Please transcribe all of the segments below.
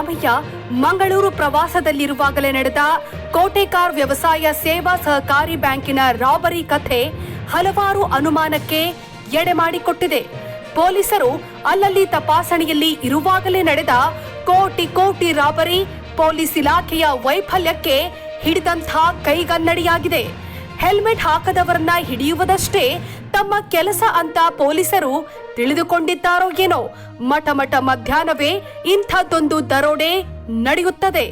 ಸಿದ್ದರಾಮಯ್ಯ ಮಂಗಳೂರು ಪ್ರವಾಸದಲ್ಲಿರುವಾಗಲೇ ನಡೆದ ಕೋಟೆಕಾರ್ ವ್ಯವಸಾಯ ಸೇವಾ ಸಹಕಾರಿ ಬ್ಯಾಂಕಿನ ರಾಬರಿ ಕಥೆ ಹಲವಾರು ಅನುಮಾನಕ್ಕೆ ಎಡೆ ಮಾಡಿಕೊಟ್ಟಿದೆ. ಪೊಲೀಸರು ಅಲ್ಲಲ್ಲಿ ತಪಾಸಣೆಯಲ್ಲಿ ಇರುವಾಗಲೇ ನಡೆದ ಕೋಟಿ ಕೋಟಿ ರಾಬರಿ ಪೊಲೀಸ್ ಇಲಾಖೆಯ ವೈಫಲ್ಯಕ್ಕೆ ಹಿಡಿದಂಥ ಕೈಗನ್ನಡಿಯಾಗಿದೆ. ಹೆಲ್ಮೆಟ್ ಹಾಕದವರನ್ನ ಹಿಡಿಯುವುದಷ್ಟೇ ತಮ್ಮ ಕೆಲಸ ಅಂತ ಪೊಲೀಸರು ತಿಳಿದುಕೊಂಡಿದ್ದಾರೋ ಏನೋ? ಮಠ ಮಠ ಮಧ್ಯಾಹ್ನವೇ ಇಂಥದ್ದೊಂದು ದರೋಡೆ ನಡೆಯುತ್ತದೆ.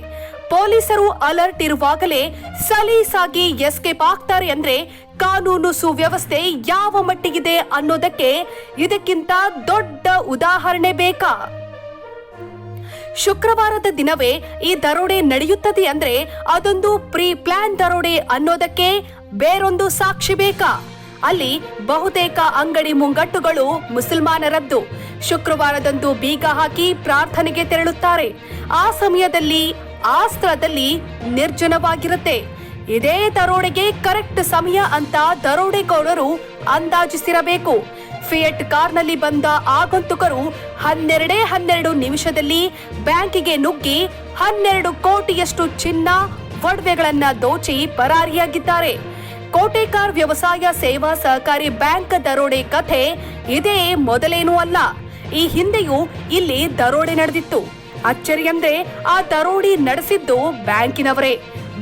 ಪೊಲೀಸರು ಅಲರ್ಟ್ ಇರುವಾಗಲೇ ಸಲೀಸಾಗಿ ಎಸ್ಕೇಪ್ ಆಗ್ತಾರೆ ಅಂದ್ರೆ ಕಾನೂನು ಸುವ್ಯವಸ್ಥೆ ಯಾವ ಮಟ್ಟಿಗಿದೆ ಅನ್ನೋದಕ್ಕೆ ಇದಕ್ಕಿಂತ ದೊಡ್ಡ ಉದಾಹರಣೆ ಬೇಕಾ? ಶುಕ್ರವಾರದ ದಿನವೇ ಈ ದರೋಡೆ ನಡೆಯುತ್ತದೆ ಅಂದ್ರೆ ಅದೊಂದು ಪ್ರೀ ಪ್ಲಾನ್ ದರೋಡೆ ಅನ್ನೋದಕ್ಕೆ ಬೇರೊಂದು ಸಾಕ್ಷಿ ಬೇಕಾ? ಅಲ್ಲಿ ಬಹುತೇಕ ಅಂಗಡಿ ಮುಂಗಟ್ಟುಗಳು ಮುಸಲ್ಮಾನರದ್ದು. ಶುಕ್ರವಾರದಂದು ಬೀಗ ಹಾಕಿ ಪ್ರಾರ್ಥನೆಗೆ ತೆರಳುತ್ತಾರೆ. ಆ ಸಮಯದಲ್ಲಿ ಆ ಸ್ಥಳದಲ್ಲಿ ನಿರ್ಜನವಾಗಿರುತ್ತೆ. ಇದೇ ದರೋಡೆಗೆ ಕರೆಕ್ಟ್ ಸಮಯ ಅಂತ ದರೋಡೆಗೌಡರು ಅಂದಾಜಿಸಿರಬೇಕು. ಫಿಯಟ್ ಕಾರ್ನಲ್ಲಿ ಬಂದ ಆಗಂತುಕರು ಹನ್ನೆರಡೇ ಹನ್ನೆರಡು ನಿಮಿಷದಲ್ಲಿ ಬ್ಯಾಂಕಿಗೆ ನುಗ್ಗಿ ಹನ್ನೆರಡು ಕೋಟಿಯಷ್ಟು ಚಿನ್ನ, ಒಡವೆಗಳನ್ನ ದೋಚಿ ಪರಾರಿಯಾಗಿದ್ದಾರೆ. ಕೋಟೆಕಾರ್ ವ್ಯವಸಾಯ ಸೇವಾ ಸಹಕಾರಿ ಬ್ಯಾಂಕ್ ದರೋಡೆ ಕಥೆ ಇದೇ ಮೊದಲೇನೂ ಅಲ್ಲ. ಈ ಹಿಂದೆಯೂ ಇಲ್ಲಿ ದರೋಡೆ ನಡೆದಿತ್ತು. ಅಚ್ಚರಿ ಅಂದ್ರೆ ಆ ದರೋಡಿ ನಡೆಸಿದ್ದು ಬ್ಯಾಂಕಿನವರೇ.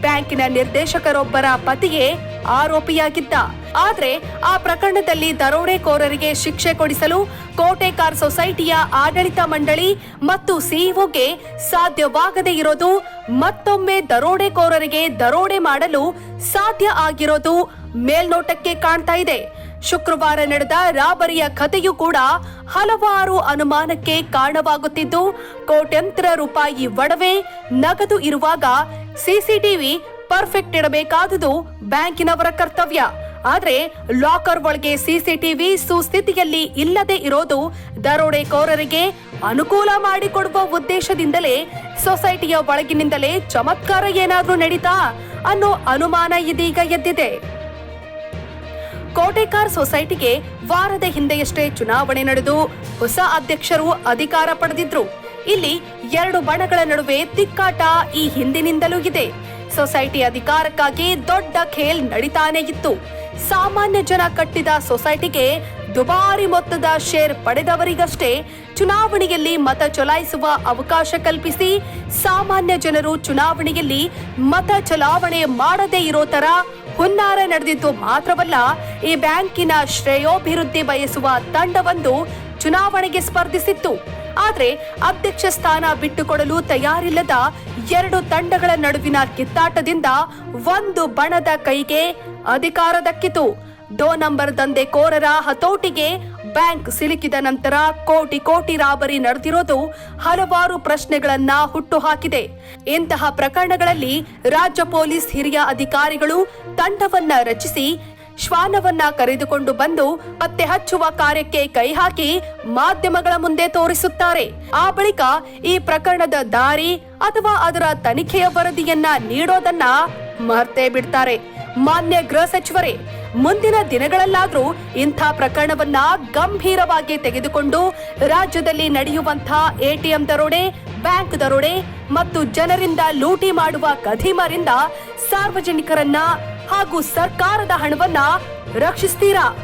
ಬ್ಯಾಂಕಿನ ನಿರ್ದೇಶಕರೊಬ್ಬರ ಪತಿಯೇ ಆರೋಪಿಯಾಗಿದ್ದ. ಆದ್ರೆ ಆ ಪ್ರಕರಣದಲ್ಲಿ ದರೋಡೆಕೋರರಿಗೆ ಶಿಕ್ಷೆ ಕೊಡಿಸಲು ಕೋಟೆಕಾರ್ ಸೊಸೈಟಿಯ ಆಡಳಿತ ಮಂಡಳಿ ಮತ್ತು ಸಿಇಒಗೆ ಸಾಧ್ಯವಾಗದೇ ಇರೋದು ಮತ್ತೊಮ್ಮೆ ದರೋಡೆಕೋರರಿಗೆ ದರೋಡೆ ಮಾಡಲು ಸಾಧ್ಯ ಆಗಿರೋದು ಮೇಲ್ನೋಟಕ್ಕೆ ಕಾಣ್ತಾ ಇದೆ. ಶುಕ್ರವಾರ ನಡೆದ ರಾಬರಿಯ ಕಥೆಯೂ ಕೂಡ ಹಲವಾರು ಅನುಮಾನಕ್ಕೆ ಕಾರಣವಾಗುತ್ತಿದ್ದು, ಕೋಟ್ಯಂತರ ರೂಪಾಯಿ ಒಡವೆ ನಗದು ಇರುವಾಗ ಸಿಸಿಟಿವಿ ಪರ್ಫೆಕ್ಟ್ ಇಡಬೇಕಾದುದು ಬ್ಯಾಂಕಿನವರ ಕರ್ತವ್ಯ. ಆದ್ರೆ ಲಾಕರ್ ಒಳಗೆ ಸಿಸಿಟಿವಿ ಸುಸ್ಥಿತಿಯಲ್ಲಿ ಇಲ್ಲದೆ ಇರೋದು ದರೋಡೆಕೋರರಿಗೆ ಅನುಕೂಲ ಮಾಡಿಕೊಡುವ ಉದ್ದೇಶದಿಂದಲೇ ಸೊಸೈಟಿಯ ಒಳಗಿನಿಂದಲೇ ಚಮತ್ಕಾರ ಏನಾದರೂ ನಡೀತಾ ಅನ್ನೋ ಅನುಮಾನ ಇದೀಗ ಎದ್ದಿದೆ. ಕೋಟೆಕಾರ್ ಸೊಸೈಟಿಗೆ ವಾರದ ಹಿಂದೆಯಷ್ಟೇ ಚುನಾವಣೆ ನಡೆದು ಹೊಸ ಅಧ್ಯಕ್ಷರು ಅಧಿಕಾರ ಪಡೆದಿದ್ರು. ಇಲ್ಲಿ ಎರಡು ಬಣಗಳ ನಡುವೆ ತಿಕ್ಕಾಟ ಈ ಹಿಂದಿನಿಂದಲೂ ಇದೆ. ಸೊಸೈಟಿ ಅಧಿಕಾರಕ್ಕಾಗಿ ದೊಡ್ಡ ಖೇಲ್ ನಡೀತಾನೆ ಇತ್ತು. ಸಾಮಾನ್ಯ ಜನ ಕಟ್ಟಿದ ಸೊಸೈಟಿಗೆ ದುಬಾರಿ ಮೊತ್ತದ ಶೇರ್ ಪಡೆದವರಿಗಷ್ಟೇ ಚುನಾವಣೆಯಲ್ಲಿ ಮತ ಚಲಾಯಿಸುವ ಅವಕಾಶ ಕಲ್ಪಿಸಿ ಸಾಮಾನ್ಯ ಜನರು ಚುನಾವಣೆಯಲ್ಲಿ ಮತ ಚಲಾವಣೆ ಮಾಡದೇ ಇರೋ ತರ ಹುನ್ನಾರ ನಡೆದಿದ್ದು ಮಾತ್ರವಲ್ಲ, ಈ ಬ್ಯಾಂಕಿನ ಶ್ರೇಯೋಭಿವೃದ್ಧಿ ಬಯಸುವ ತಂಡವೊಂದು ಚುನಾವಣೆಗೆ ಸ್ಪರ್ಧಿಸಿತ್ತು. ಆದ್ರೆ ಅಧ್ಯಕ್ಷ ಸ್ಥಾನ ಬಿಟ್ಟುಕೊಡಲು ತಯಾರಿಲ್ಲದ ಎರಡು ತಂಡಗಳ ನಡುವಿನ ಕಿತ್ತಾಟದಿಂದ ಒಂದು ಬಣದ ಕೈಗೆ ಅಧಿಕಾರ ದಕ್ಕಿತು. ಡೋ ನಂಬರ್ ದಂಧೆಕೋರರ ಹತೋಟಿಗೆ ಬ್ಯಾಂಕ್ ಸಿಲುಕಿದ ನಂತರ ಕೋಟಿ ಕೋಟಿ ರಾಬರಿ ನಡೆದಿರೋದು ಹಲವಾರು ಪ್ರಶ್ನೆಗಳನ್ನ ಹುಟ್ಟುಹಾಕಿದೆ. ಇಂತಹ ಪ್ರಕರಣಗಳಲ್ಲಿ ರಾಜ್ಯ ಪೊಲೀಸ್ ಹಿರಿಯ ಅಧಿಕಾರಿಗಳು ತಂಡವನ್ನ ರಚಿಸಿ ಶ್ವಾನವನ್ನ ಕರೆದುಕೊಂಡು ಬಂದು ಪತ್ತೆ ಹಚ್ಚುವ ಕಾರ್ಯಕ್ಕೆ ಕೈ ಹಾಕಿ ಮಾಧ್ಯಮಗಳ ಮುಂದೆ ತೋರಿಸುತ್ತಾರೆ. ಆ ಬಳಿಕ ಈ ಪ್ರಕರಣದ ದಾರಿ ಅಥವಾ ಅದರ ತನಿಖೆಯ ವರದಿಯನ್ನ ನೀಡೋದನ್ನ ಮರ್ತೇ ಬಿಡ್ತಾರೆ. ಮಾನ್ಯ ಗೃಹ ಸಚಿವರೇ, ಮುಂದಿನ ದಿನಗಳಲ್ಲಾದ್ರೂ ಇಂಥ ಪ್ರಕರಣವನ್ನ ಗಂಭೀರವಾಗಿ ತೆಗೆದುಕೊಂಡು ರಾಜ್ಯದಲ್ಲಿ ನಡೆಯುವಂತಹ ಎಟಿಎಂ ದರೋಡೆ, ಬ್ಯಾಂಕ್ ದರೋಡೆ ಮತ್ತು ಜನರಿಂದ ಲೂಟಿ ಮಾಡುವ ಕಧಿಮರಿಂದ ಸಾರ್ವಜನಿಕರನ್ನ ಹಾಗೂ ಸರ್ಕಾರದ ಹಣವನ್ನ ರಕ್ಷಿಸ್ತೀರಾ?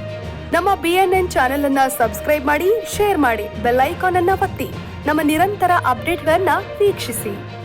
ನಮ್ಮ ಬಿಎನ್ಎನ್ ಚಾನೆಲ್ ಅನ್ನ ಸಬ್ಸ್ಕ್ರೈಬ್ ಮಾಡಿ ಶೇರ್ ಮಾಡಿ ಬೆಲ್ ಐಕಾನ್ ಅನ್ನ ಒತ್ತಿ. ನಮ್ಮ ನಿರಂತರ ಅಪ್ಡೇಟ್ಗಳನ್ನ ವೀಕ್ಷಿಸಿ.